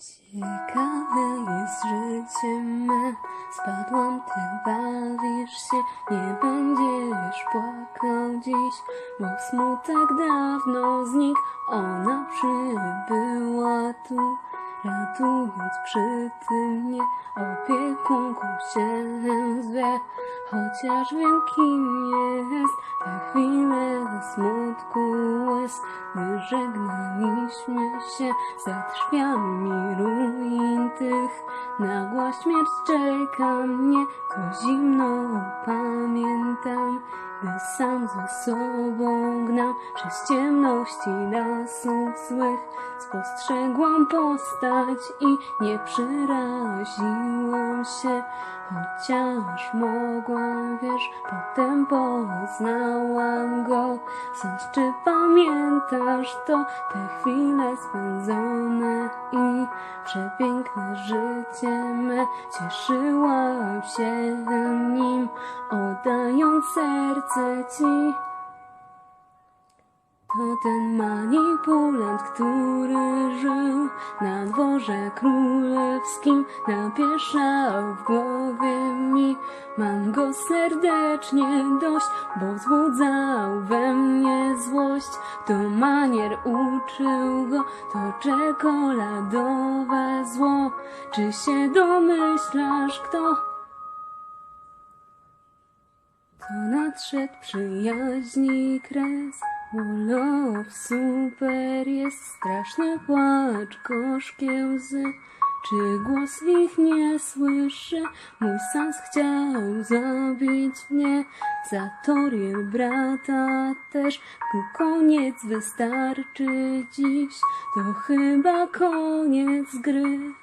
Ciekawe jest życie me, spadłam, ty bawisz się, nie będziesz płakał dziś, bo smutek dawno znikł, ona przybyła tu, ratując przy tym mnie, opiekunką się zwie, chociaż wiem kim jest, te chwile smutku gdy żegnaliśmy się za drzwiami ruin tych. Nagła śmierć czeka mnie, to zimno pamiętam, gdy sam ze sobą gnał przez ciemności lasów złych. Spostrzegłam postać i nie przeraziłam się, chociaż mogłam, wiesz, potem poznałam go. Sądź, czy pamiętasz to, te chwile spędzone i przepiękne życie me. Cieszyłam się nim, oddając serce ci. To ten manipulant, który dworze królewskim, napieszał w głowie mi. Mam go serdecznie dość, bo wzbudzał we mnie złość. To manier uczył go, to czekoladowe zło. Czy się domyślasz, kto? To nadszedł przyjaźni kres, bo love super jest straszny płacz, gorzkie łzy. Czy głos ich nie słyszy? Mój sans chciał zabić mnie, za Toriel brata też. Koniec wystarczy dziś, to chyba koniec gry.